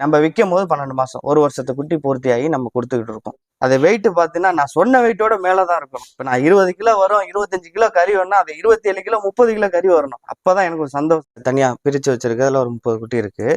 நம்ம விற்கும் போது பன்னெண்டு மாசம் ஒரு வருஷத்து குட்டி பூர்த்தியாகி நம்ம கொடுத்துக்கிட்டு இருக்கோம். அது வெயிட் பார்த்தீங்கன்னா நான் சொன்ன வெயிட்டோட மேலே தான் இருக்கணும். இப்போ நான் இருபது கிலோ வரும் இருபத்தஞ்சு கிலோ கறி வேணும்னா அது இருபத்தி ஏழு கிலோ முப்பது கிலோ கறி வரணும். அப்பதான் எனக்கு ஒரு சந்தோஷம். தனியா பிரிச்சு வச்சிருக்கு அதுல ஒரு முப்பது குட்டி இருக்கு.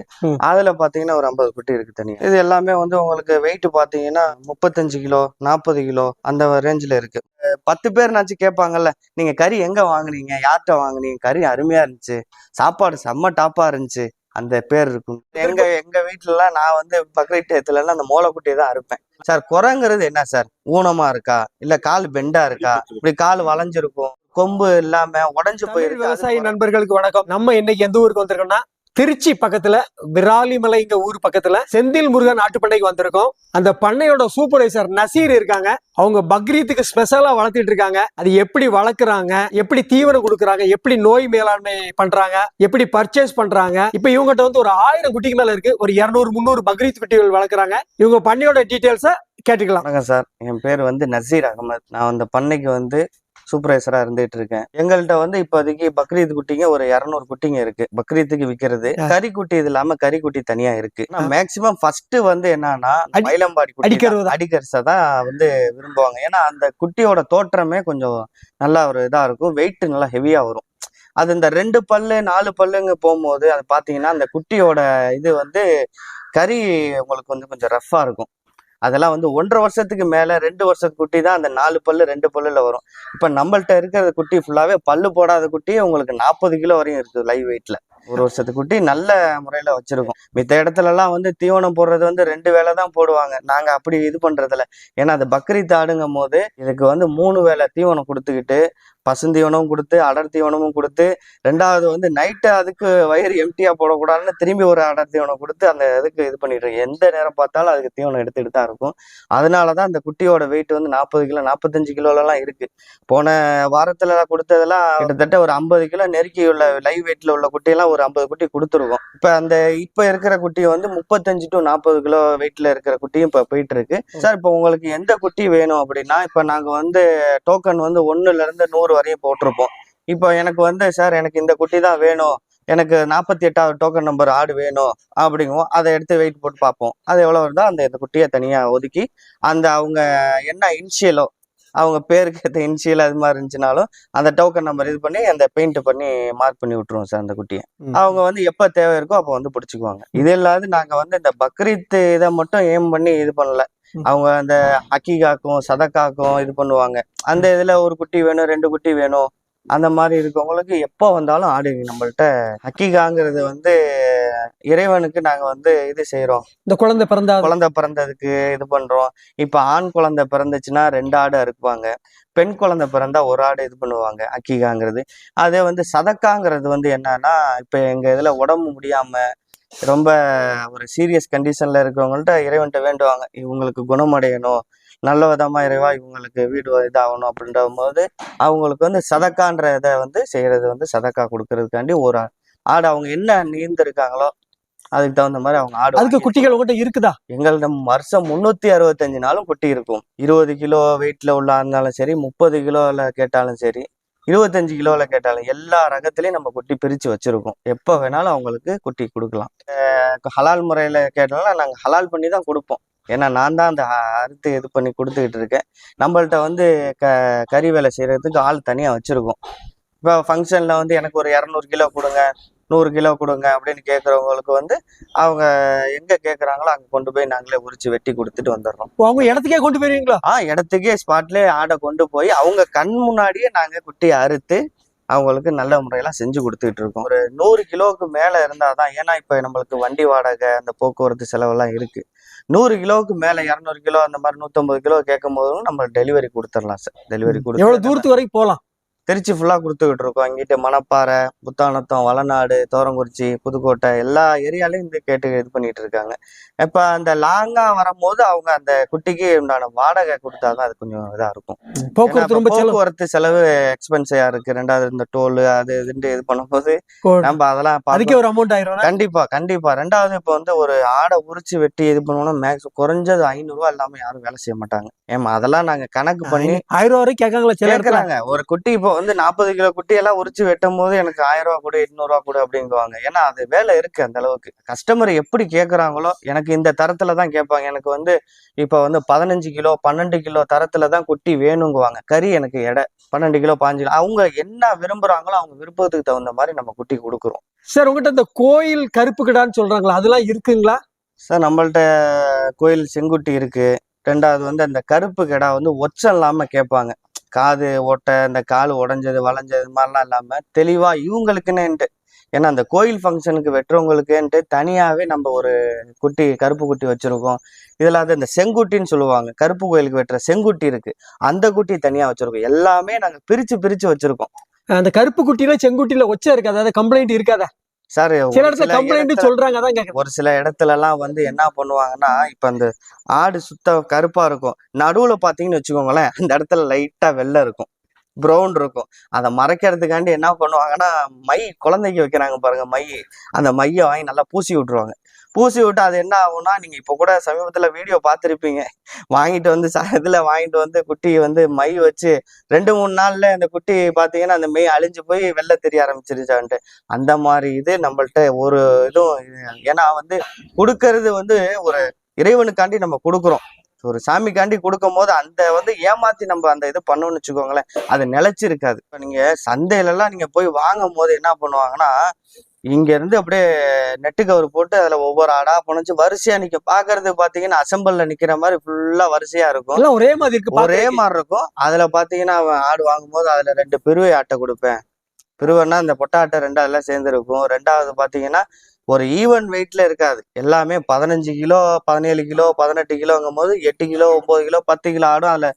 அதுல பாத்தீங்கன்னா ஒரு ஐம்பது குட்டி இருக்கு தனியா. இது எல்லாமே வந்து உங்களுக்கு வெயிட் பாத்தீங்கன்னா முப்பத்தஞ்சு கிலோ நாற்பது கிலோ அந்த ரேஞ்சில் இருக்கு. பத்து பேர்னாச்சும் கேட்பாங்கல்ல நீங்க கறி எங்க வாங்குனீங்க? யார்கிட்ட வாங்குனீங்க? கறி அருமையா இருந்துச்சு. சாப்பாடு செம்ம டாப்பா இருந்துச்சு. அந்த பேர் இருக்கும். எங்க எங்க வீட்டுல எல்லாம் நான் வந்து பக்ரீட் டயத்துல எல்லாம் அந்த மோளக்குட்டியை தான் அறுப்பேன். சார் குரங்கிறது என்ன சார்? ஊனமா இருக்கா? இல்ல கால் பெண்டா இருக்கா? இப்படி கால் வளைஞ்சிருக்கும். கொம்பு இல்லாம உடைஞ்சு போயிருக்கு? விவசாயி. நண்பர்களுக்கு வணக்கம். நம்ம இன்னைக்கு எந்த ஊருக்கு வந்திருக்கோம்னா திருச்சி பக்கத்துல விராலிமலைங்க ஊர் பக்கத்துல செந்தில் முருகன் ஆட்டுப்பண்ணைக்கு வந்திருக்கோம். அந்த பண்ணையோட சூப்பர்வைசர் நசீர் இருக்காங்க. அவங்க பக்ரீத்துக்கு ஸ்பெஷலா வளர்த்திட்டு இருக்காங்க. அது எப்படி வளர்க்குறாங்க எப்படி தீவனம் கொடுக்குறாங்க எப்படி நோய் மேலாண்மை பண்றாங்க எப்படி பர்ச்சேஸ் பண்றாங்க. இப்ப இவங்ககிட்ட வந்து ஒரு ஆயிரம் குட்டிக்கு மேல இருக்கு. ஒரு இருநூறு முந்நூறு பக்ரீத் குட்டிகள் வளர்க்குறாங்க. இவங்க பண்ணையோட டீட்டெயில்ஸை கேட்டுக்கலாம். சார். என் பேர் வந்து நசீர் அகமது. நான் அந்த பண்ணைக்கு வந்து சூப்பர்வைசரா இருந்துட்டு இருக்கேன் எங்கள்கிட்ட வந்து இப்போதைக்கு பக்ரீத் குட்டிங்க ஒரு இரநூறு குட்டிங்க இருக்கு. பக்ரீத்துக்கு விக்கிறது. ஆ. கறி குட்டி இது இல்லாம கறி குட்டி தனியா இருக்கு. மேக்சிமம் ஃபர்ஸ்ட் வந்து என்னன்னா மயிலம்பாடி குட்டி அடிக்கிறது. அடிக்கரிசை தான் வந்து விரும்புவாங்க. ஏன்னா அந்த குட்டியோட தோற்றமே கொஞ்சம் நல்லா ஒரு இதா இருக்கும். வெயிட் நல்லா ஹெவியா வரும். அது இந்த ரெண்டு பல்லு நாலு பல்லுங்க போகும்போது அது பாத்தீங்கன்னா அந்த குட்டியோட இது வந்து கறி உங்களுக்கு வந்து கொஞ்சம் ரஃப்பா இருக்கும். அதெல்லாம் வந்து ஒன்றரை வருஷத்துக்கு மேல ரெண்டு வருஷத்து குட்டி தான் அந்த நாலு பல்லு ரெண்டு பல்லுல வரும். இப்ப நம்மள்ட்ட இருக்கிற குட்டி ஃபுல்லாவே பல்லு போடாத குட்டி உங்களுக்கு நாற்பது கிலோ வரையும் இருக்குது லைவ் வெயிட்ல ஒரு வருஷத்து குட்டி நல்ல முறையில வச்சிருக்கோம். மித்த இடத்துல எல்லாம் வந்து தீவனம் போடுறது வந்து ரெண்டு வேளை தான் போடுவாங்க. நாங்க அப்படி இது பண்ணுறதில்ல ஏன்னா அது பக்ரீத் ஆடுங்கும் போது இதுக்கு வந்து மூணு வேளை தீவனம் கொடுத்துக்கிட்டு பசுந்தீவனமும் கொடுத்து அடர் தீவனமும் கொடுத்து ரெண்டாவது வந்து நைட்டு அதுக்கு வயிறு எம்டியா போடக்கூடாதுன்னு திரும்பி ஒரு அடர் தீவனம் கொடுத்து அந்த இதுக்கு இது பண்ணிட்டு எந்த நேரம் பார்த்தாலும் அதுக்கு தீவனம் எடுத்துகிட்டு தான் இருக்கும். அதனால தான் அந்த குட்டியோட வெயிட் வந்து நாற்பது கிலோ நாற்பத்தஞ்சு கிலோலலாம் இருக்கு. போன வாரத்துல கொடுத்ததெல்லாம் கிட்டத்தட்ட ஒரு ஐம்பது கிலோ நெருக்கி உள்ள லைவ் வெயிட்ல உள்ள குட்டியெல்லாம் ஒரு ஐம்பது குட்டி கொடுத்துருக்கோம். இப்ப அந்த இப்ப இருக்கிற குட்டி வந்து முப்பத்தஞ்சு டு நாற்பது கிலோ வெயிட்ல இருக்கிற குட்டியும் இப்ப போயிட்டு இருக்கு சார் இப்போ உங்களுக்கு எந்த குட்டி வேணும் அப்படின்னா இப்ப நாங்க வந்து டோக்கன் வந்து ஒண்ணுல இருந்து நூறு வரையும் போட்டிருப்போம். இப்போ எனக்கு வந்து சார் எனக்கு இந்த குட்டி தான் வேணும். எனக்கு நாற்பத்தி எட்டாவது டோக்கன் நம்பர் ஆடு வேணும் அப்படிங்குவோம். அதை எடுத்து வெயிட் போட்டு பார்ப்போம். அது எவ்வளோ வருதோ அந்த இந்த குட்டியை தனியாக ஒதுக்கி அந்த அவங்க என்ன இனிஷியலோ அவங்க பேருக்கு ஏற்ற இனிஷியல் அது மாதிரி இருந்துச்சுனாலும் அந்த டோக்கன் நம்பர் இது பண்ணி அந்த பெயிண்ட் பண்ணி மார்க் பண்ணி விட்டுருவோம் சார் அந்த குட்டியை. அவங்க வந்து எப்போ தேவை இருக்கோ அப்போ வந்து பிடிச்சிக்குவாங்க. இது இல்லாத நாங்கள் வந்து இந்த பக்ரீத் இதை மட்டும் ஏம் பண்ணி இது பண்ணல. அவங்க அந்த அக்கிகாக்கும் சதக்காக்கும் இது பண்ணுவாங்க. அந்த இதில் ஒரு குட்டி வேணும் ரெண்டு குட்டி வேணும். அந்த மாதிரி இருக்கவங்களுக்கு எப்போ வந்தாலும் ஆடு நம்மள்ட்ட அக்கிகாங்கிறது வந்து இறைவனுக்கு நாங்கள் வந்து இது செய்கிறோம் இந்த குழந்தை பிறந்தா குழந்தை பிறந்ததுக்கு இது பண்றோம். இப்ப ஆண் குழந்தை பிறந்துச்சுன்னா ரெண்டு ஆடு அறுப்பாங்க பெண் குழந்தை பிறந்தா ஒரு ஆடு இது பண்ணுவாங்க அக்கிகாங்கிறது. அதே வந்து சதக்காங்கிறது வந்து என்னன்னா இப்ப எங்க இதுல உடம்பு முடியாம ரொம்ப ஒரு சீரியஸ் கண்டிஷன்ல இருக்கிறவங்கள்ட்ட இறைவன்ட்ட வேண்டுவாங்க. இவங்களுக்கு குணமடையணும். நல்ல விதமா இறைவா இவங்களுக்கு வீடு இதாகணும் அப்படின்ற போது அவங்களுக்கு வந்து சதக்கான்ற இதை வந்து செய்யறது வந்து சதக்கா கொடுக்கறதுக்காண்டி ஒரு ஆடு அவங்க என்ன நீந்திருக்காங்களோ அதுக்கு தகுந்த மாதிரி அவங்க ஆடு அதுக்கு குட்டிகள் உங்ககிட்ட இருக்குதா? எங்கள்ட்ட வருஷம் முன்னூத்தி அறுபத்தஞ்சு நாளும் குட்டி இருக்கும். இருபது கிலோ வெயிட்ல உள்ள இருந்தாலும் சரி முப்பது கிலோல கேட்டாலும் சரி இருபத்தஞ்சு கிலோல கேட்டாலும் எல்லா ரகத்திலையும் நம்ம குட்டி பிரிச்சு வச்சிருக்கோம். எப்போ வேணாலும் அவங்களுக்கு குட்டி கொடுக்கலாம். ஹலால் முறையில கேட்டாலும் நாங்க ஹலால் பண்ணி தான் கொடுப்போம். ஏன்னா நான் தான் அந்த அறுத்து இது பண்ணி கொடுத்துக்கிட்டு இருக்கேன். நம்மள்ட்ட வந்து க கறி வேலை செய்யறதுக்கு ஆள் தனியா வச்சிருக்கோம். இப்போ ஃபங்க்ஷன்ல வந்து எனக்கு ஒரு இரநூறு கிலோ கொடுங்க நூறு கிலோ கொடுங்க அப்படின்னு கேட்குறவங்களுக்கு வந்து அவங்க எங்க கேக்குறாங்களோ அங்க கொண்டு போய் நாங்களே உரிச்சு வெட்டி கொடுத்துட்டு வந்துடுறோம். அவங்க இடத்துக்கே கொண்டு போயிருவீங்களா? ஆ இடத்துக்கே ஸ்பாட்லயே ஆடை கொண்டு போய் அவங்க கண் முன்னாடியே நாங்க குட்டியை அறுத்து அவங்களுக்கு நல்ல முறையெல்லாம் செஞ்சு கொடுத்துட்டு இருக்கோம். ஒரு நூறு கிலோவுக்கு மேல இருந்தாதான் ஏன்னா இப்ப நம்மளுக்கு வண்டி வாடகை அந்த போக்குவரத்து செலவெல்லாம் இருக்கு. நூறு கிலோவுக்கு மேல இரநூறு கிலோ அந்த மாதிரி நூத்தம்பது கிலோ கேட்கும் போதும் நம்ம டெலிவரி கொடுத்துடலாம் சார் டெலிவரி எவ்வளவு கொடுத்து தூரத்துக்கு வரைக்கும் போலாம் திருச்சி ஃபுல்லாக கொடுத்துக்கிட்டு இருக்கோம் இங்கிட்ட மணப்பாறை புத்தானத்தம் வளநாடு தோரங்குறிச்சி புதுக்கோட்டை எல்லா ஏரியாலையும் இந்த கேட்டு இது பண்ணிட்டு இருக்காங்க இப்போ அந்த லாங்கா வரும்போது அவங்க அந்த குட்டிக்கு உண்டான வாடகை கொடுத்தாதான் அது கொஞ்சம் இதா இருக்கும். போக்குவரத்து செலவு. போக்குவரத்து செலவு எக்ஸ்பென்சிவா இருக்கு. ரெண்டாவது இந்த டோல் அது இதுன்ட்டு இது பண்ணும்போது நம்ம அதெல்லாம் அதுக்கே ஒரு அமௌண்ட் ஆயிரும் கண்டிப்பா கண்டிப்பா. ரெண்டாவது இப்போ வந்து ஒரு ஆடை உரிச்சு வெட்டி இது பண்ணோம்னா மேக்ஸ் குறைஞ்சது ஐநூறு ரூபா இல்லாம யாரும் வேலை செய்ய மாட்டாங்க. ஏமா அதெல்லாம் நாங்க கணக்கு பண்ணி ஆயிரம் ரூபாய் வரைக்கும் கேக்குறாங்க ஒரு குட்டி இப்போ வந்து நாற்பது கிலோ குட்டியெல்லாம் உரிச்சு வெட்டும் போது எனக்கு ஆயிரம் ரூபா கொடு எட்நூறுவா கொடு அப்படிங்குவாங்க. ஏன்னா அது வேலை இருக்கு அந்த அளவுக்கு. கஸ்டமர் எப்படி கேட்குறாங்களோ எனக்கு இந்த தரத்துல தான் கேட்பாங்க. எனக்கு வந்து இப்போ வந்து பதினஞ்சு கிலோ பன்னெண்டு கிலோ தரத்துல தான் குட்டி வேணுங்குவாங்க. கறி எனக்கு எடை பன்னெண்டு கிலோ பாஞ்சு கிலோ. அவங்க என்ன விரும்புறாங்களோ அவங்க விருப்பத்துக்கு தகுந்த மாதிரி நம்ம குட்டி கொடுக்குறோம். சார் உங்ககிட்ட இந்த கோயில் கருப்பு கிடான்னு சொல்றாங்களா அதெல்லாம் இருக்குங்களா? சார் நம்மள்ட்ட கோயில் செங்குட்டி இருக்கு. ரெண்டாவது வந்து அந்த கருப்பு கிடா வந்து ஒச்சம் இல்லாம கேட்பாங்க. காது ஓட்டை இந்த கால் உடஞ்சது வளைஞ்சது மாதிரிலாம் இல்லாமல் தெளிவாக இவங்களுக்குன்னுட்டு ஏன்னா அந்த கோயில் ஃபங்க்ஷனுக்கு வெட்டுறவங்களுக்குன்ட்டு தனியாகவே நம்ம ஒரு குட்டி கருப்பு குட்டி வச்சுருக்கோம். இதில் அது இந்த செங்குட்டின்னு சொல்லுவாங்க. கருப்பு கோயிலுக்கு வெட்டுற செங்குட்டி இருக்கு. அந்த குட்டி தனியாக வச்சுருக்கோம். எல்லாமே நாங்கள் பிரித்து பிரித்து வச்சுருக்கோம். அந்த கருப்பு குட்டியில செங்குட்டியில ஒச்சா இருக்காது. அதாவது கம்ப்ளைண்ட் இருக்காதா? சார் சில இடத்துல கம்ப்ளைண்ட் சொல்றாங்க அதான் ஒரு சில இடத்துல எல்லாம் வந்து என்ன பண்ணுவாங்கன்னா இப்ப அந்த ஆடு சுத்த கருப்பா இருக்கும். நடுவுல பாத்தீங்கன்னு வச்சுக்கோங்களேன் அந்த இடத்துல லைட்டா வெள்ளை இருக்கும். ப்ரௌன் இருக்கும். அதை மறைக்கிறதுக்காண்டி என்ன பண்ணுவாங்கன்னா மை குழந்தைக்கு வைக்கிறாங்க பாருங்க மை. அந்த மையை வாங்கி நல்லா பூசி விட்டுருவாங்க. பூசி விட்டு அது என்ன ஆகும்னா நீங்க இப்ப கூட சமீபத்துல வீடியோ பார்த்துருப்பீங்க. வாங்கிட்டு வந்து ச வாங்கிட்டு வந்து குட்டி வந்து மை வச்சு ரெண்டு மூணு நாள்ல அந்த குட்டி பாத்தீங்கன்னா அந்த மெய் அழிஞ்சு போய் வெள்ளை தெரிய ஆரம்பிச்சிருச்சான்ட்டு. அந்த மாதிரி இது நம்மள்ட்ட ஒரு இதுவும் ஏன்னா வந்து கொடுக்கறது வந்து ஒரு இறைவனுக்காண்டி நம்ம கொடுக்குறோம். ஒரு சாமிக்காண்டி கொடுக்கும் போது அந்த வந்து ஏமாத்தி நம்ம அந்த இது பண்ணோம்னு வச்சுக்கோங்களேன் அது நிலைச்சிருக்காது. இப்போ நீங்க சந்தையில எல்லாம் நீங்க போய் வாங்கும் போது என்ன பண்ணுவாங்கன்னா இங்க இருந்து அப்படியே நெட்டு கவர் போட்டு அதுல ஒவ்வொரு ஆடா புனைச்சு வரிசையா நிக்கும் பாக்குறது பாத்தீங்கன்னா அசம்பிள்ல நிக்கிற மாதிரி ஃபுல்லா வரிசையா இருக்கும். ஒரே மாதிரி இருக்கு ஒரே. மாதிரி இருக்கும். அதுல பாத்தீங்கன்னா அவன் ஆடு வாங்கும்போது அதுல ரெண்டு பெருவை ஆட்டை கொடுப்பேன். பெருவைன்னா இந்த பொட்டை ஆட்டை ரெண்டு அதெல்லாம் சேர்ந்து இருக்கும் ரெண்டாவது பாத்தீங்கன்னா ஒரு ஈவன் வெயிட்ல இருக்காது. எல்லாமே பதினஞ்சு கிலோ பதினேழு கிலோ பதினெட்டு கிலோங்கும் போது எட்டு கிலோ ஒன்பது கிலோ பத்து கிலோ ஆடும் அதுல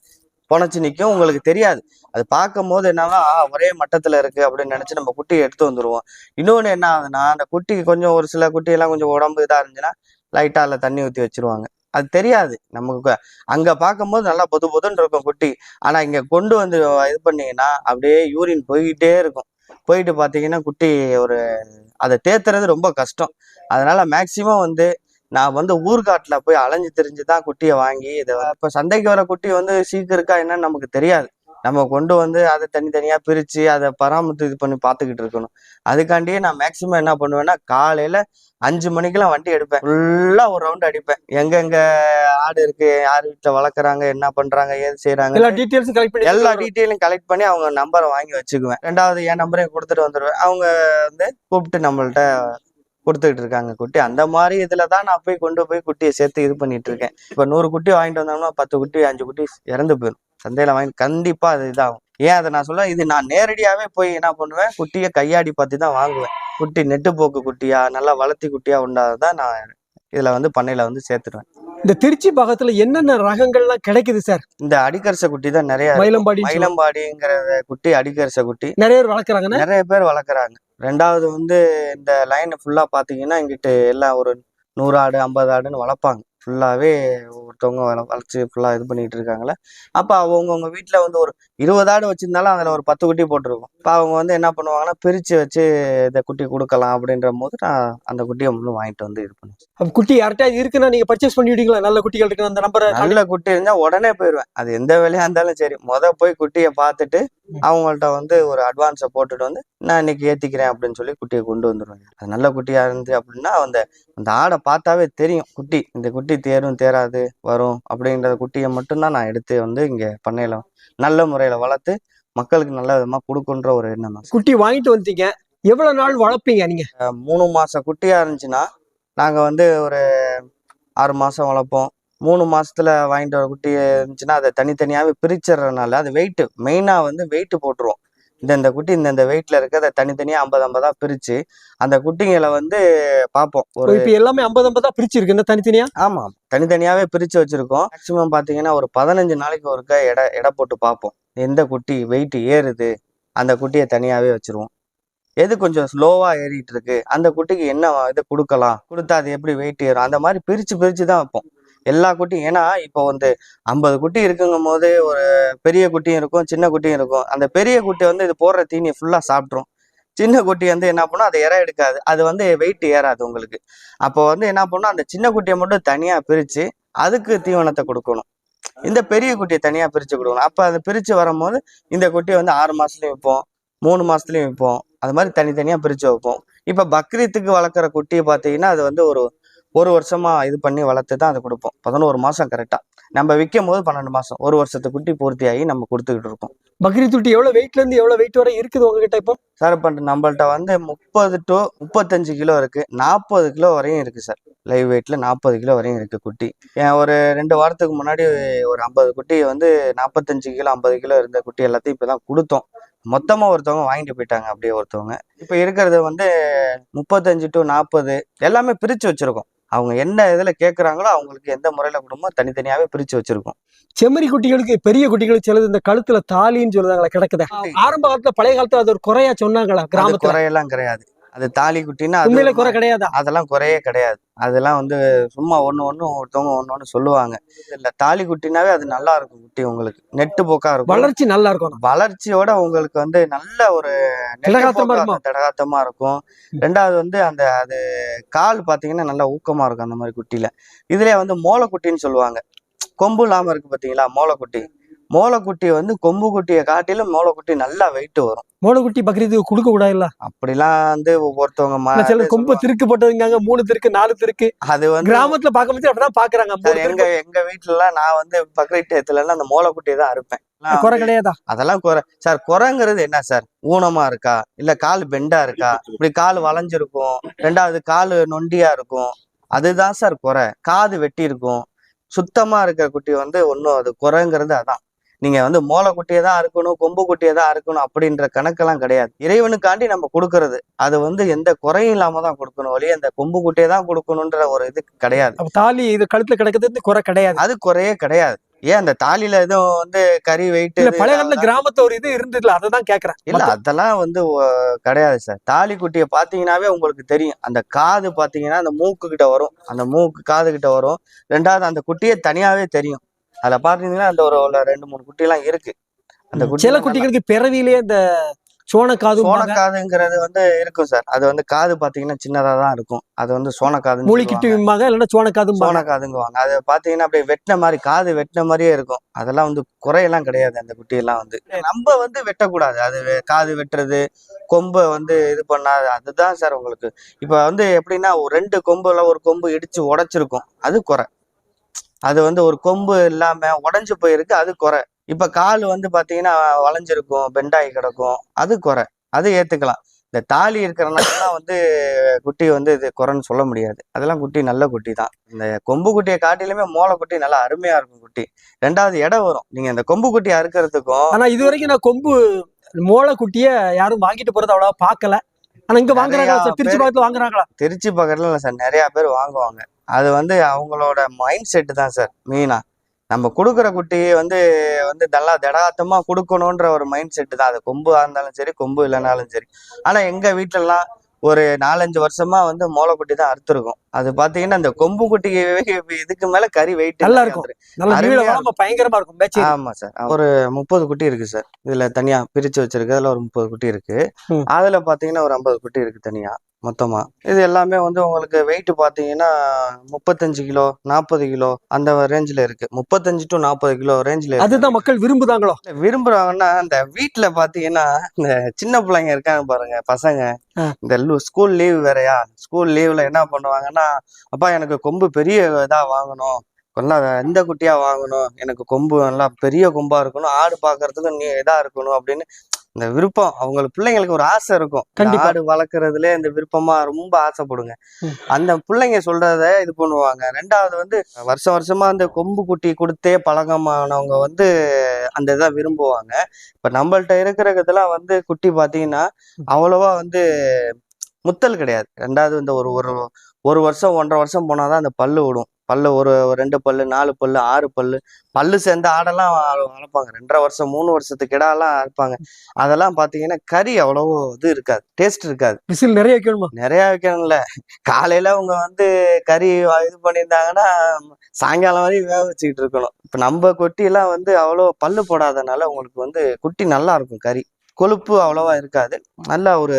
புனைச்சு நிற்கும் உங்களுக்கு தெரியாது. அது பார்க்கும் போது என்னன்னா ஒரே மட்டத்தில் இருக்குது அப்படின்னு நினச்சி நம்ம குட்டியை எடுத்து வந்துடுவோம் இன்னொன்று என்ன ஆகுதுன்னா அந்த குட்டி கொஞ்சம் ஒரு சில குட்டியெல்லாம் கொஞ்சம் உடம்பு இதாக இருந்துச்சுன்னா லைட்டாக அதில் தண்ணி ஊற்றி வச்சிருவாங்க. அது தெரியாது. நமக்கு அங்க பார்க்கும்போது நல்லா பொது பொதுன்னு இருக்கும் குட்டி. ஆனா இங்க கொண்டு வந்து இது பண்ணீங்கன்னா அப்படியே யூரின் போய்கிட்டே இருக்கும். போயிட்டு பார்த்தீங்கன்னா குட்டி ஒரு அதை தேத்துறது ரொம்ப கஷ்டம். அதனால மேக்சிமம் வந்து நான் வந்து ஊர்காட்டுல போய் அலைஞ்சு திரிஞ்சு தான் குட்டியை வாங்கி இதை இப்போ சந்தைக்கு வர குட்டி வந்து சீக்கு இருக்கா என்னன்னு நமக்கு தெரியாது. நம்ம கொண்டு வந்து அதை தனித்தனியா பிரிச்சு அதை பராமரித்து இது பண்ணி பார்த்துக்கிட்டு இருக்கணும். அதுக்காண்டியே நான் மேக்சிமம் என்ன பண்ணுவேன்னா காலையில அஞ்சு மணிக்கெல்லாம் வண்டி எடுப்பேன். ஃபுல்லா ஒரு ரவுண்ட் அடிப்பேன். எங்கெங்க ஆடு இருக்கு யார் வீட்டுல வளர்க்குறாங்க என்ன பண்றாங்க ஏது செய்யறாங்க எல்லா டீடைல்ஸும் கலெக்ட் பண்ணி எல்லா டீட்டெயிலும் கலெக்ட் பண்ணி அவங்க நம்பரை வாங்கி வச்சுக்குவேன். ரெண்டாவது என் நம்பரையும் கொடுத்துட்டு வந்துடுவேன் அவங்க வந்து கூப்பிட்டு நம்மள்ட்ட கொடுத்துக்கிட்டு இருக்காங்க குட்டி. அந்த மாதிரி இதுல தான் நான் போய் கொண்டு போய் குட்டியை சேர்த்து இது பண்ணிட்டு இருக்கேன். இப்ப நூறு குட்டி வாங்கிட்டு வந்தோம்னா பத்து குட்டி அஞ்சு குட்டி இறந்து போயிடும். சந்தையில வாங்கி கண்டிப்பா அது இதாகும். ஏன் அதை நான் சொல்ல? இது நான் நேரடியாவே போய் என்ன பண்ணுவேன்? குட்டியை கையாடி பார்த்து தான் வாங்குவேன். குட்டி நெட்டு போக்கு குட்டியா நல்லா வளர்த்தி குட்டியா உண்டாதான் நான் இதுல வந்து பண்ணையில வந்து சேர்த்துடுவேன். இந்த திருச்சி பாகத்துல என்னென்ன ரகங்கள்லாம் கிடைக்குது சார்? இந்த அடிக்கரிச குட்டி தான் நிறைய. மயிலம்பாடி மயிலம்பாடிங்கிற குட்டி அடிக்கரிச குட்டி. நிறைய பேர் வளர்க்குறாங்கன்னு? நிறைய பேர் வளர்க்குறாங்க. ரெண்டாவது வந்து இந்த லைனை ஃபுல்லா பாத்தீங்கன்னா இங்கிட்டு எல்லாம் ஒரு நூறு ஆடு ஐம்பது ஆடுன்னு வளர்ப்பாங்க. ஃபுல்லாவே ஒருத்தவங்க வள வளர்ச்சி ஃபுல்லா இது பண்ணிட்டு இருக்காங்களே அப்ப அவங்கவுங்க வீட்டுல வந்து ஒரு இருபது ஆடு வச்சிருந்தாலும் அதுல ஒரு பத்து குட்டி போட்டிருக்கும். இப்ப அவங்க வந்து என்ன பண்ணுவாங்கன்னா பிரிச்சு வச்சு இந்த குட்டி கொடுக்கலாம் அப்படின்ற போது நான் அந்த குட்டியை முன்னும் வாங்கிட்டு வந்து இது பண்ணி அப்ப குட்டி யார்கிட்ட இருக்குன்னா நீங்க பர்ச்சேஸ் பண்ணி விடுங்களா நல்ல குட்டிகள் இருக்கு அந்த நம்பரை நல்ல குட்டி இருந்தா உடனே போயிடுவேன் அது எந்த வேலையா இருந்தாலும் சரி. முத போய் குட்டியை பார்த்துட்டு அவங்கள்ட்ட வந்து ஒரு அட்வான்ஸை போட்டுட்டு வந்து நான் இன்னைக்கு ஏத்திக்கிறேன் அப்படின்னு சொல்லி குட்டியை கொண்டு வந்துருவேன். அது நல்ல குட்டியா இருந்து அப்படின்னா அந்த அந்த ஆடை பார்த்தாவே தெரியும். குட்டி இந்த குட்டி தேரும் தேராது வரும் அப்படிங்கிற குட்டியை மட்டும்தான் நான் எடுத்து வந்து இங்க பண்ணையில நல்ல முறையில வளர்த்து மக்களுக்கு நல்ல விதமா கொடுக்குன்ற ஒரு எண்ணம் தான். குட்டி வாங்கிட்டு வந்தீங்க எவ்வளவு நாள் வளர்ப்பீங்க நீங்க? மூணு மாச குட்டியா இருந்துச்சுன்னா நாங்க வந்து ஒரு ஆறு மாசம் வளர்ப்போம். மூணு மாசத்துல வாங்கிட்டு வர குட்டி இருந்துச்சுன்னா அதை தனித்தனியாவே பிரிச்சிடுறதுனால அது வெயிட் மெயினா வந்து வெயிட் போட்டுருவோம். இந்த இந்த குட்டி இந்த இந்த வெயிட்ல இருக்க அதை தனித்தனியா ஐம்பது ஐம்பதா பிரிச்சு அந்த குட்டிங்களை வந்து பார்ப்போம். ஒரு இப்ப எல்லாமே ஐம்பது ஐம்பதா பிரிச்சு இருக்கு இந்த தனித்தனியா? ஆமா தனித்தனியாவே பிரிச்சு வச்சிருக்கோம். மேக்சிமம் பாத்தீங்கன்னா ஒரு பதினஞ்சு நாளைக்கு ஒருக்க எடை எடை போட்டு பார்ப்போம். எந்த குட்டி வெயிட் ஏறுது அந்த குட்டியை தனியாவே வச்சிருவோம். எது கொஞ்சம் ஸ்லோவா ஏறிட்டு இருக்கு அந்த குட்டிக்கு என்ன இது கொடுக்கலாம் கொடுத்தா அது எப்படி வெயிட் ஏறும் அந்த மாதிரி பிரிச்சு பிரிச்சு தான் வைப்போம். எல்லா குட்டியும் ஏன்னா இப்போ வந்து ஐம்பது குட்டி இருக்குங்கும் போது ஒரு பெரிய குட்டியும் இருக்கும் சின்ன குட்டியும் இருக்கும். அந்த பெரிய குட்டி வந்து இது போடுற தீனியை ஃபுல்லாக சாப்பிட்ரும். சின்ன குட்டி வந்து என்ன பண்ணும் அதை இற எடுக்காது. அது வந்து வெயிட் ஏறாது உங்களுக்கு. அப்போ வந்து என்ன பண்ணும் அந்த சின்ன குட்டியை மட்டும் தனியாக பிரித்து அதுக்கு தீவனத்தை கொடுக்கணும். இந்த பெரிய குட்டியை தனியாக பிரித்து கொடுக்கணும். அப்போ அதை பிரித்து வரும்போது இந்த குட்டியை வந்து ஆறு மாதத்துலையும் விற்போம் மூணு மாதத்துலையும் விற்போம் அது மாதிரி தனித்தனியாக பிரித்து வைப்போம். இப்போ பக்ரீத்துக்கு வளர்க்குற குட்டியை பார்த்தீங்கன்னா அது வந்து ஒரு ஒரு வருஷமா இது பண்ணி வளர்த்து தான் அதை கொடுப்போம். பதினோரு மாசம் கரெக்டா நம்ம விற்கும் போது பன்னெண்டு மாசம். ஒரு வருஷத்து குட்டி பூர்த்தியாகி நம்ம கொடுத்துக்கிட்டு இருக்கோம். பக்ரீத் குட்டி எவ்வளவு வெயிட்ல இருந்து எவ்வளவு வெயிட் வரை இருக்குது உங்ககிட்ட இப்போ? சார் இப்போ நம்மள்ட்ட வந்து முப்பது டு முப்பத்தஞ்சு கிலோ இருக்கு. நாற்பது கிலோ வரையும் இருக்கு சார் லைவ் வெயிட்ல நாற்பது கிலோ வரையும் இருக்கு குட்டி. ஏன் ஒரு ரெண்டு வாரத்துக்கு முன்னாடி ஒரு ஐம்பது குட்டி வந்து நாற்பத்தஞ்சு கிலோ ஐம்பது கிலோ இருந்த குட்டி எல்லாத்தையும் இப்பதான் கொடுத்தோம். மொத்தமா ஒருத்தவங்க வாங்கிட்டு போயிட்டாங்க அப்படியே ஒருத்தவங்க. இப்போ இருக்கிறது வந்து முப்பத்தஞ்சு டு நாற்பது எல்லாமே பிரிச்சு வச்சிருக்கோம். அவங்க என்ன இதுல கேக்குறாங்களோ அவங்களுக்கு எந்த முறையில கொடுமோ தனித்தனியாவே பிரிச்சு வச்சிருக்கோம். செம்மறி குட்டிகளுக்கு பெரிய குட்டிகளுக்கு சிலது இந்த கழுத்துல தாலின்னு சொல்லுவாங்களா கிடக்குது? ஆரம்ப காலத்துல பழைய காலத்துல அது ஒரு குறையா சொன்னாங்களா அது கிராமத்துல? குறையெல்லாம் கிடையாது. அது தாலி குட்டின்னா உண்மையில குறை கிடையாதா? அதெல்லாம் குறையே கிடையாது. அதெல்லாம் வந்து சும்மா ஒண்ணு ஒண்ணு ஒருத்தவங்க ஒண்ணு ஒண்ணு சொல்லுவாங்க. இல்ல தாலி குட்டினாவே அது நல்லா இருக்கும் குட்டி உங்களுக்கு. நெட்டு போக்கா இருக்கும். வளர்ச்சி நல்லா இருக்கும். வளர்ச்சியோட உங்களுக்கு வந்து நல்ல ஒரு திடகாத்தமா இருக்குமா? ரெண்டாவது வந்து அந்த அது கால் பாத்தீங்கன்னா நல்லா ஊக்கமா இருக்கும் அந்த மாதிரி குட்டியில. இதுலயே வந்து மோளக்குட்டின்னு சொல்லுவாங்க. கொம்பு இல்லாம இருக்கு பாத்தீங்களா மோளக்குட்டி? மோளக்குட்டி வந்து கொம்பு குட்டியை காட்டிலும் மோளக்குட்டி நல்லா வெயிட் வரும். மோடக்குட்டி பக்ரீத்துக்கு கொடுக்க கூடாதுல்ல அப்படிலாம் வந்து ஒவ்வொருத்தவங்க சில கொம்பு. திருக்கு போட்டதுங்க மூணு திருக்கு நாலு திருக்கு. அது வந்து கிராமத்துல பார்க்கும்போது அப்படிதான் பாக்குறாங்க எங்க. எங்க வீட்டுல எல்லாம் நான் வந்து பக்ரீட் டயத்துல எல்லாம் அந்த மோளக்குட்டியை தான் அறுப்பேன். குறை கிடையாதா? அதெல்லாம் குறை சார் குறைங்கிறது என்ன சார்? ஊனமா இருக்கா? இல்ல கால் பெண்டா இருக்கா? இப்படி கால் வளைஞ்சிருக்கும். ரெண்டாவது கால் நொண்டியா இருக்கும். அதுதான் சார் குறை. காது வெட்டி இருக்கும் சுத்தமா இருக்கிற குட்டி வந்து ஒன்றும் அது குறைங்கிறது அதான். நீங்க வந்து மோளை குட்டியை தான் அறுக்கணும் கொம்பு குட்டியை தான் அறுக்கணும் அப்படின்ற கணக்கெல்லாம் கிடையாது. இறைவனுக்காண்டி நம்ம கொடுக்கறது. அது வந்து எந்த குறையும் இல்லாம தான் கொடுக்கணும். ஒழிய அந்த கொம்பு குட்டியை தான் கொடுக்கணுன்ற ஒரு இது கிடையாது. தாலி இது கழுத்துல கிடக்கிறது குறை கிடையாது. அது குறையே கிடையாது. ஏன் அந்த தாலியில எதுவும் வந்து கறி வெயிட் இல்ல பழைய காலத்துல கிராமத்துல ஒரு இது இருந்ததுல அததான் கேக்குறேன். இல்ல அதெல்லாம் வந்து கிடையாது சார். தாலி குட்டியை பாத்தீங்கன்னாவே உங்களுக்கு தெரியும். அந்த காது பாத்தீங்கன்னா அந்த மூக்கு கிட்ட வரும். அந்த மூக்கு காது கிட்ட வரும். ரெண்டாவது அந்த குட்டியே தனியாவே தெரியும். அதுல பாத்தீங்கன்னா அந்த ஒரு ரெண்டு மூணு குட்டி எல்லாம் இருக்கு. அந்த குட்டி சில குட்டிகளுக்கு பிறவியிலேயே இந்த சோனக்காது சோனக்காதுங்கிறது வந்து இருக்கும் சார். அது வந்து காது பாத்தீங்கன்னா சின்னதா தான் இருக்கும். அது வந்து சோனக்காது மூலிக்கிட்டு இல்லைன்னா சோனக்காது சோனக்காதுங்குவாங்க. அது பாத்தீங்கன்னா அப்படியே வெட்டின மாதிரி காது வெட்டின மாதிரியே இருக்கும். அதெல்லாம் வந்து குறையெல்லாம் கிடையாது அந்த குட்டியெல்லாம் வந்து. நம்ம வந்து வெட்டக்கூடாது. அது காது வெட்டுறது கொம்பை வந்து இது பண்ணாது. அதுதான் சார் உங்களுக்கு. இப்ப வந்து எப்படின்னா ரெண்டு கொம்புல ஒரு கொம்பு இடிச்சு உடைச்சிருக்கும். அது குறை. அது வந்து ஒரு கொம்பு இல்லாம உடைஞ்சு போயிருக்கு அது குறை. இப்ப கால் வந்து பாத்தீங்கன்னா வளைஞ்சிருக்கும் பெண்டாகி கிடக்கும் அது குறை. அது ஏத்துக்கலாம். இந்த தாலி இருக்கிறனால வந்து குட்டி வந்து இது குறைன்னு சொல்ல முடியாது. அதெல்லாம் குட்டி நல்ல குட்டி தான். இந்த கொம்பு குட்டியை காட்டிலுமே மோளை குட்டி நல்லா அருமையா இருக்கும் குட்டி. ரெண்டாவது இடம் வரும். நீங்க இந்த கொம்பு குட்டி அறுக்கிறதுக்கும் ஆனா இது வரைக்கும் நான் கொம்பு மோளை குட்டிய யாரும் வாங்கிட்டு போறது அவ்வளவா பாக்கல ஆனா இங்க வாங்குறாங்களா திருச்சி பக்கத்துல வாங்குறாங்களா? திருச்சி பக்கத்துல இல்ல சார். நிறைய பேர் வாங்குவாங்க. அது வந்து அவங்களோட மைண்ட் செட்டு தான் சார் மெயினா நம்ம கொடுக்குற குட்டி வந்து வந்து நல்லா திடாத்தமா கொடுக்கணுன்ற ஒரு மைண்ட் செட்டு தான். அது கொம்பு இருந்தாலும் சரி கொம்பு இல்லைனாலும் சரி. ஆனா எங்க வீட்டுலலாம் ஒரு நாலஞ்சு வருஷமா வந்து மோளைக்குட்டி தான் அறுத்துருக்கும். அது பாத்தீங்கன்னா இந்த கொம்பு குட்டி இதுக்கு மேல கறி வெயிட் நல்லா இருக்கும். பயங்கரமா இருக்கும் ஆமா சார் ஒரு முப்பது குட்டி இருக்கு சார் இதுல தனியா பிரிச்சு வச்சிருக்கு அதுல ஒரு முப்பது குட்டி இருக்கு. அதுல பாத்தீங்கன்னா ஒரு ஐம்பது குட்டி இருக்கு தனியா. மொத்தமா. இது எல்லாமே வந்து உங்களுக்கு வெயிட் பாத்தீங்கன்னா முப்பத்தஞ்சு கிலோ நாற்பது கிலோ அந்த ரேஞ்சில இருக்கு. முப்பத்தஞ்சு டு நாற்பது கிலோ ரேஞ்சில அதுதான் மக்கள் விரும்புதாங்களோ விரும்புறாங்கன்னா இந்த வீட்டுல பாத்தீங்கன்னா இந்த சின்ன பிள்ளைங்க இருக்காங்க பாருங்க பசங்க. இந்த ஸ்கூல் லீவ் வேறயா? ஸ்கூல் லீவ்ல என்ன பண்ணுவாங்கன்னா அப்பா எனக்கு கொம்பு பெரிய இதா வாங்கணும். நல்லா இந்த குட்டியா வாங்கணும். எனக்கு கொம்பு நல்லா பெரிய கொம்பா இருக்கணும். ஆடு பாக்குறதுக்கு நீ இதா இருக்கணும் அப்படின்னு இந்த விருப்பம் அவங்களுக்கு பிள்ளைங்களுக்கு ஒரு ஆசை இருக்கும். ஆடு வளர்க்கறதுல இந்த விருப்பமா ரொம்ப ஆசைப்படுங்க. அந்த பிள்ளைங்க சொல்றத இது பண்ணுவாங்க. ரெண்டாவது வந்து வருஷம் வருஷமா அந்த கொம்பு குட்டி கொடுத்தே பழக்கமானவங்க வந்து அந்த இதை விரும்புவாங்க. இப்ப நம்மள்ட்ட இருக்கிறதுலாம் வந்து குட்டி பாத்தீங்கன்னா அவ்வளவா வந்து முத்தல் கிடையாது. ரெண்டாவது இந்த ஒரு ஒரு ஒரு வருஷம் ஒன்றரை வருஷம் போனாதான் அந்த பல்லு விடும் பல்லு ஒரு ரெண்டு பல்லு நாலு பல்லு ஆறு பல்லு. பல்லு சேர்ந்த ஆடெல்லாம் வள- வளர்ப்பாங்க. ரெண்டரை வருஷம் மூணு வருஷத்துக்கு கிடாலாம் இருப்பாங்க அதெல்லாம் பாத்தீங்கன்னா கறி அவ்வளவு இது இருக்காது. டேஸ்ட் இருக்காது. விசில் நிறைய வைக்கணுமா? நிறைய வைக்கணும்ல. காலையில அவங்க வந்து கறி இது பண்ணியிருந்தாங்கன்னா சாயங்காலம் வரையும் வேக வச்சுக்கிட்டு இருக்கணும். இப்ப நம்ம குட்டி எல்லாம் வந்து அவ்வளோ பல்லு போடாதனால உங்களுக்கு வந்து குட்டி நல்லா இருக்கும் கறி. கொழுப்பு அவ்வளவா இருக்காது. நல்ல ஒரு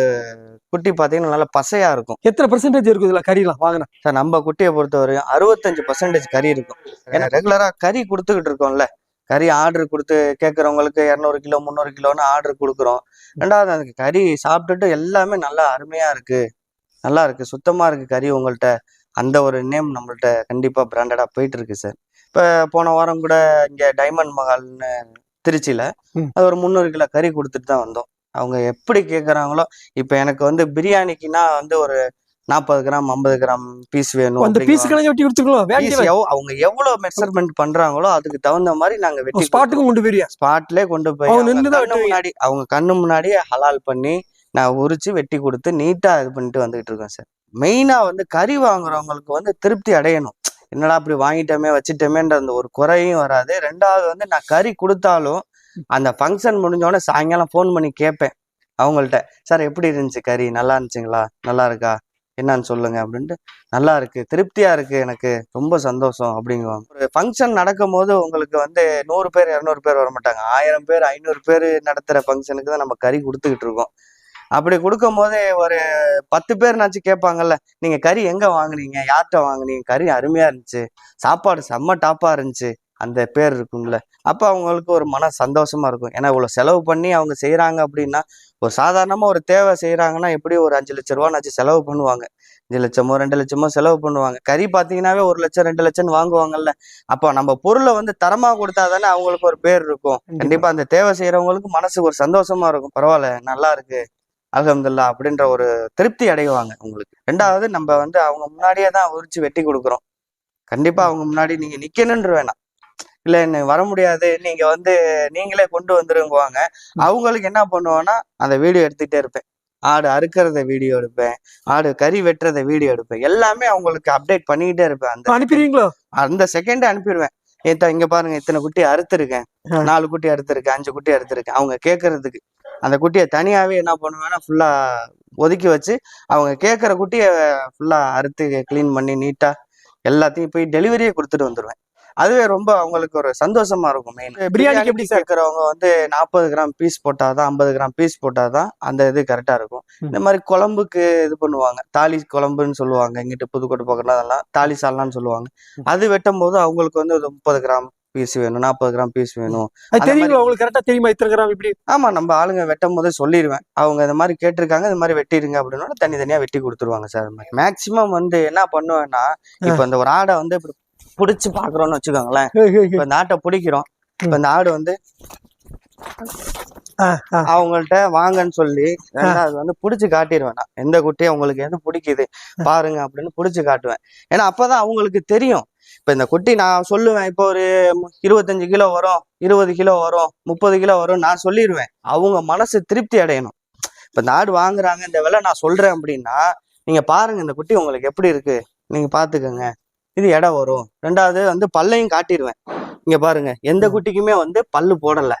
குட்டி பார்த்தீங்கன்னா நல்லா பசையா இருக்கும். எத்தனை பெர்சன்டேஜ் இருக்கும் இதுல கறிலாம்? வாங்கினா. சார் நம்ம குட்டியை பொறுத்தவரையும் அறுபத்தஞ்சு பர்சன்டேஜ் கறி இருக்கும். ஏன்னா ரெகுலரா கறி கொடுத்துக்கிட்டு இருக்கோம்ல. கறி ஆர்டர் கொடுத்து கேட்குறவங்களுக்கு இரநூறு கிலோ முந்நூறு கிலோன்னு ஆர்டர் கொடுக்குறோம். ரெண்டாவது அந்த கறி சாப்பிட்டுட்டு எல்லாமே நல்லா அருமையா இருக்கு. நல்லா இருக்கு. சுத்தமா இருக்கு கறி உங்கள்கிட்ட அந்த ஒரு நேம் நம்மள்ட்ட கண்டிப்பா பிராண்டடா போயிட்டு இருக்கு சார். இப்போ போன வாரம் கூட இங்க டைமண்ட் மஹால்னு திருச்சியில. அது ஒரு முந்நூறு கிலோ கறி கொடுத்துட்டு தான் வந்தோம் அவங்க எப்படி கேட்குறாங்களோ இப்போ எனக்கு வந்து பிரியாணிக்குன்னா வந்து ஒரு நாற்பது கிராம் ஐம்பது கிராம் பீஸ் வேணும் அந்த பீஸ். கணக்கு வெட்டி கொடுத்துக்கலாம் அவங்க எவ்வளவு மெஷர்மெண்ட் பண்றாங்களோ அதுக்கு தகுந்த மாதிரி நாங்க வெட்டி ஸ்பாட்டுக்கும் கொண்டு போயிரியா ஸ்பாட்லயே கொண்டு போய். முன்னாடி அவங்க கண்ணு முன்னாடியே ஹலால் பண்ணி நான் உரிச்சு வெட்டி கொடுத்து நீட்டா இது பண்ணிட்டு வந்துகிட்டு இருக்கேன் சார் மெயினா வந்து கறி வாங்குறவங்களுக்கு வந்து திருப்தி அடையணும் என்னடா அப்படி வாங்கிட்டோமே வச்சுட்டோமேன்ற அந்த ஒரு குறையும் வராது. ரெண்டாவது வந்து நான் கறி கொடுத்தாலும் அந்த ஃபங்க்ஷன் முடிஞ்சோடனே சாயங்காலம் ஃபோன் பண்ணி கேட்பேன். அவங்கள்ட்ட சார் எப்படி இருந்துச்சு கறி? நல்லா இருந்துச்சுங்களா? நல்லா இருக்கா? என்னன்னு சொல்லுங்க அப்படின்ட்டு. நல்லா இருக்கு. திருப்தியா இருக்கு எனக்கு. ரொம்ப சந்தோஷம் அப்படிங்குவாங்க. ஒரு ஃபங்க்ஷன் நடக்கும் போது உங்களுக்கு வந்து நூறு பேர் இரநூறு பேர் வர மாட்டாங்க ஆயிரம் பேர் ஐநூறு பேர் நடத்துற ஃபங்க்ஷனுக்கு தான் நம்ம கறி கொடுத்துக்கிட்டு இருக்கோம். அப்படி கொடுக்கும் போதே ஒரு பத்து பேர்னாச்சும் கேட்பாங்கல்ல நீங்க கறி எங்க வாங்குனீங்க? யார்கிட்ட வாங்குனீங்க? கறி அருமையா இருந்துச்சு. சாப்பாடு செம்ம டாப்பா இருந்துச்சு. அந்த பேர் இருக்கும்ல. அப்ப அவங்களுக்கு ஒரு மன சந்தோஷமா இருக்கும். ஏன்னா இவ்வளவு செலவு பண்ணி அவங்க செய்யறாங்க அப்படின்னா ஒரு சாதாரணமா ஒரு தேவை செய்யறாங்கன்னா எப்படி ஒரு அஞ்சு லட்ச ரூபான்னாச்சும் செலவு பண்ணுவாங்க. அஞ்சு லட்சமோ ரெண்டு லட்சமோ செலவு பண்ணுவாங்க. கறி பாத்தீங்கன்னாவே ஒரு லட்சம் ரெண்டு லட்சம் வாங்குவாங்கல்ல. அப்போ நம்ம பொருளை வந்து தரமா கொடுத்தா தானே அவங்களுக்கு ஒரு பேர் இருக்கும். கண்டிப்பா. அந்த தேவை செய்யறவங்களுக்கு மனசுக்கு ஒரு சந்தோஷமா இருக்கும். பரவாயில்ல நல்லா இருக்கு. அல்ஹம்துலில்லா அப்படின்ற ஒரு திருப்தி அடைவாங்க உங்களுக்கு. ரெண்டாவது நம்ம வந்து அவங்க முன்னாடியே தான் உரிச்சு வெட்டி கொடுக்குறோம். கண்டிப்பா அவங்க முன்னாடி நீங்க நிக்கணுன்ற வேணாம். இல்ல என்ன வர முடியாது. நீங்க வந்து நீங்களே கொண்டு வந்துருங்குவாங்க. அவங்களுக்கு என்ன பண்ணுவேன்னா அந்த வீடியோ எடுத்துக்கிட்டே இருப்பேன். ஆடு அறுக்கிறத வீடியோ எடுப்பேன். ஆடு கறி வெட்டுறத வீடியோ எடுப்பேன். எல்லாமே அவங்களுக்கு அப்டேட் பண்ணிக்கிட்டே இருப்பேன். அந்த அனுப்பிடுவீங்களோ? அந்த செகண்ட் அனுப்பிடுவேன். ஏத்தா இங்க பாருங்க இத்தனை குட்டி அறுத்திருக்கேன். நாலு குட்டி அறுத்திருக்கேன். அஞ்சு குட்டி அறுத்திருக்கேன். அவங்க கேட்கறதுக்கு அந்த குட்டியை தனியாவே என்ன பண்ணுவேன்னா ஃபுல்லா ஒதுக்கி வச்சு அவங்க கேட்குற குட்டியை ஃபுல்லா அறுத்து க்ளீன் பண்ணி நீட்டா எல்லாத்தையும் போய் டெலிவரியே கொடுத்துட்டு வந்துடுவேன் அதுவே ரொம்ப அவங்களுக்கு ஒரு சந்தோஷமா இருக்கும் மெயின் பிரியாணிக்கு எப்படி சார்? கேட்கறவங்க வந்து நாற்பது கிராம் பீஸ் போட்டாதான் ஐம்பது கிராம் பீஸ் போட்டாதான் அந்த இது கரெக்டா இருக்கும். இந்த மாதிரி குழம்புக்கு இது பண்ணுவாங்க. தாலி குழம்புன்னு சொல்லுவாங்க. இங்கிட்டு புதுக்கோட்டை பக்கம் அதெல்லாம் தாலி சால்னான்னு சொல்லுவாங்க. அது வெட்டும் போது அவங்களுக்கு வந்து ஒரு முப்பது கிராம் பீஸ் வேணும் நாற்பது கிராம் பீஸ் வேணும். அது தெரியுங்களா உங்களுக்கு கரெக்டா தெரியுமா இத்தனை கிராம் இப்படி? ஆமா நம்ம ஆளுங்க வெட்டும் போதே சொல்லிடுவேன் அவங்க இந்த மாதிரி கேட்டிருக்காங்க இந்த மாதிரி வெட்டிடுங்க அப்படின்னா தனித்தனியா வெட்டி கொடுத்துருவாங்க சார். மேக்சிமம் வந்து என்ன பண்ணுவேன்னா இப்ப இந்த ஒரு ஆடை வந்து இப்படி பிடிச்சு பாக்குறோம்னு வச்சுக்கோங்களேன். இப்ப இந்த ஆட்டை பிடிக்கிறோம். இப்ப இந்த ஆடு வந்து. அவங்கள்ட்ட வாங்கன்னு சொல்லி ரெண்டாவது வந்து புடிச்சு காட்டிடுவேன் எந்த குட்டியை உங்களுக்கு எது பிடிக்குது? பாருங்க அப்படின்னு புடிச்சு காட்டுவேன். ஏன்னா அப்பதான் அவங்களுக்கு தெரியும். இப்ப இந்த குட்டி நான் சொல்லுவேன் இப்போ ஒரு இருபத்தஞ்சு கிலோ வரும் இருபது கிலோ வரும் முப்பது கிலோ வரும் நான் சொல்லிடுவேன் அவங்க மனசு திருப்தி அடையணும். இப்ப இந்த ஆடு வாங்குறாங்க இந்த விலை நான் சொல்றேன் அப்படின்னா நீங்க பாருங்க இந்த குட்டி உங்களுக்கு எப்படி இருக்கு? நீங்க பாத்துக்கோங்க. இது எடை வரும். ரெண்டாவது வந்து பல்லையும் காட்டிடுவேன் இங்க பாருங்க எந்த குட்டிக்குமே வந்து பல்லு போடல.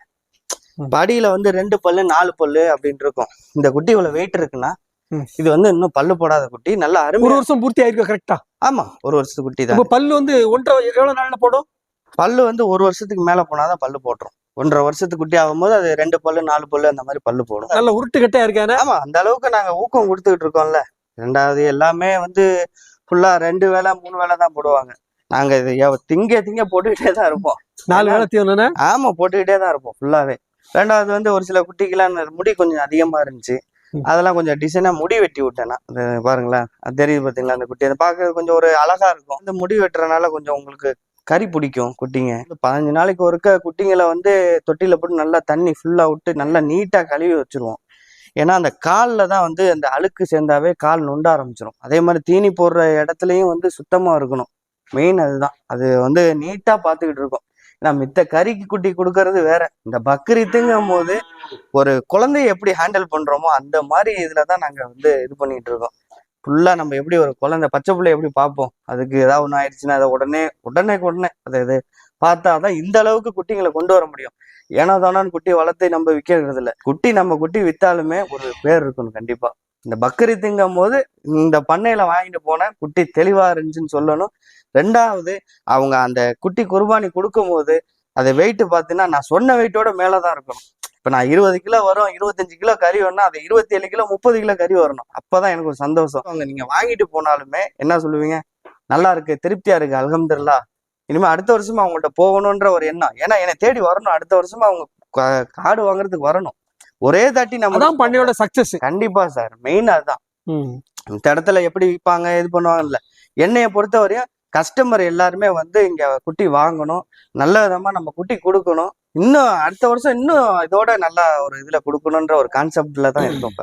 படியில வந்து ரெண்டு பல்லு நாலு பல்லு அப்படின்னு இருக்கும். இந்த குட்டி இவ்வளவு வெயிட் இருக்குன்னா. இது வந்து இன்னும் பல்லு போடாத குட்டி. நல்லா ஒரு அருமை வருஷம் பூர்த்தி ஆயிருக்கா கரெக்டா ஆமா ஒரு வருஷத்து குட்டி தான். பல்லு வந்து ஒன்றரை எவ்வளவு நாள்ல போடும்? பல்லு வந்து ஒரு வருஷத்துக்கு மேல போனாதான் பல்லு போட்டுரும். ஒன்றரை வருஷத்துக்கு குட்டி ஆகும்போது அது ரெண்டு பல்லு நாலு பல்லு அந்த மாதிரி பல்லு போடும். நல்ல உருட்டு கட்டையா இருக்கானே ஆமா அந்த அளவுக்கு நாங்க ஊக்கம் கொடுத்துக்கிட்டு இருக்கோம்ல. ரெண்டாவது எல்லாமே வந்து ஃபுல்லா ரெண்டு வேளை மூணு வேளை தான் போடுவாங்க. நாங்க இது திங்க திங்க போட்டுக்கிட்டே தான் இருப்போம். நாலு வேலை தீவனம்னா ஆமா போட்டுக்கிட்டே தான் இருப்போம் ஃபுல்லாவே ரெண்டாவது வந்து ஒரு சில குட்டிக்கெல்லாம் முடி கொஞ்சம் அதிகமா இருந்துச்சு. அதெல்லாம் கொஞ்சம் டிசைனா முடி வெட்டி விட்டேன் அது பாருங்களேன். அது தெரியுது பாத்தீங்களா அந்த குட்டி? அதை பார்க்க கொஞ்சம் ஒரு அழகா இருக்கும். இந்த முடி வெட்டுறதுனால கொஞ்சம் உங்களுக்கு கறி பிடிக்கும் குட்டிங்க. பதினஞ்சு நாளைக்கு ஒருக்க குட்டிங்களை வந்து தொட்டியில போட்டு நல்லா தண்ணி ஃபுல்லா விட்டு நல்லா நீட்டா கழுவி வச்சிருவோம். ஏன்னா அந்த காலில் தான் வந்து அந்த அழுக்கு சேர்ந்தாவே கால் நொண்ட ஆரம்பிச்சிடும் அதே மாதிரி தீனி போடுற இடத்துலையும் வந்து சுத்தமா இருக்கணும். மெயின் அதுதான். அது வந்து நீட்டா பார்த்துக்கிட்டு இருக்கோம். ஏன்னா மித்த கறிக்கு குட்டி கொடுக்கறது வேற. இந்த பக்ரீத்துங்கும் போது ஒரு குழந்தைய எப்படி ஹேண்டில் பண்றோமோ அந்த மாதிரி இதுல தான் நாங்க வந்து இது பண்ணிட்டு இருக்கோம். ஃபுல்லா நம்ம எப்படி ஒரு குழந்தை பச்சை பிள்ளை எப்படி பார்ப்போம்? அதுக்கு ஏதாவது ஒன்று ஆயிடுச்சுன்னா அதை உடனே உடனே உடனே அதை இது பார்த்தாதான் இந்த அளவுக்கு குட்டிங்களை கொண்டு வர முடியும். ஏனோ தானோன்னு குட்டி வளர்த்து நம்ம விற்கிறது இல்லை குட்டி நம்ம குட்டி வித்தாலுமே ஒரு பேர் இருக்கணும் கண்டிப்பா. இந்த பக்ரீத்துங்கும் போது இந்த பண்ணையில வாங்கிட்டு போன குட்டி தெளிவா இருந்துச்சுன்னு சொல்லணும். ரெண்டாவது அவங்க அந்த குட்டி குர்பானி கொடுக்கும் போது அதை வெயிட் பார்த்தீங்கன்னா நான் சொன்ன வெயிட்டோட மேலே தான் இருக்கணும். இப்போ இப்ப நான் இருபது கிலோ வரும் இருபத்தஞ்சு கிலோ கறி வரணும் அது இருபத்தி ஏழு கிலோ முப்பது கிலோ கறி வரணும். அப்பதான் எனக்கு ஒரு சந்தோஷம். அவங்க நீங்க வாங்கிட்டு போனாலுமே என்ன சொல்லுவீங்க? நல்லா இருக்கு திருப்தியா இருக்கு அலகம்துல்லா இனிமே அடுத்த வருஷமா அவங்கள்ட்ட போகணுன்ற ஒரு எண்ணம். ஏன்னா என்னை தேடி வரணும். அடுத்த வருஷமா அவங்க காடு வாங்குறதுக்கு வரணும். ஒரே தாட்டி நம்ம அதான் பண்ணையோட சக்சஸ் கண்டிப்பா சார். மெயின் அதுதான். இந்த இடத்துல எப்படி விற்பாங்க இது பண்ணுவாங்கல்ல. என்னைய பொறுத்தவரையும் கஸ்டமர் எல்லாருமே வந்து இங்க குட்டி வாங்கணும். நல்ல விதமா நம்ம குட்டி கொடுக்கணும். இன்னும் அடுத்த வருஷம் இன்னும் இதோட நல்லா ஒரு இதுல கொடுக்கணுன்ற ஒரு கான்செப்ட்ல தான் இருக்கும்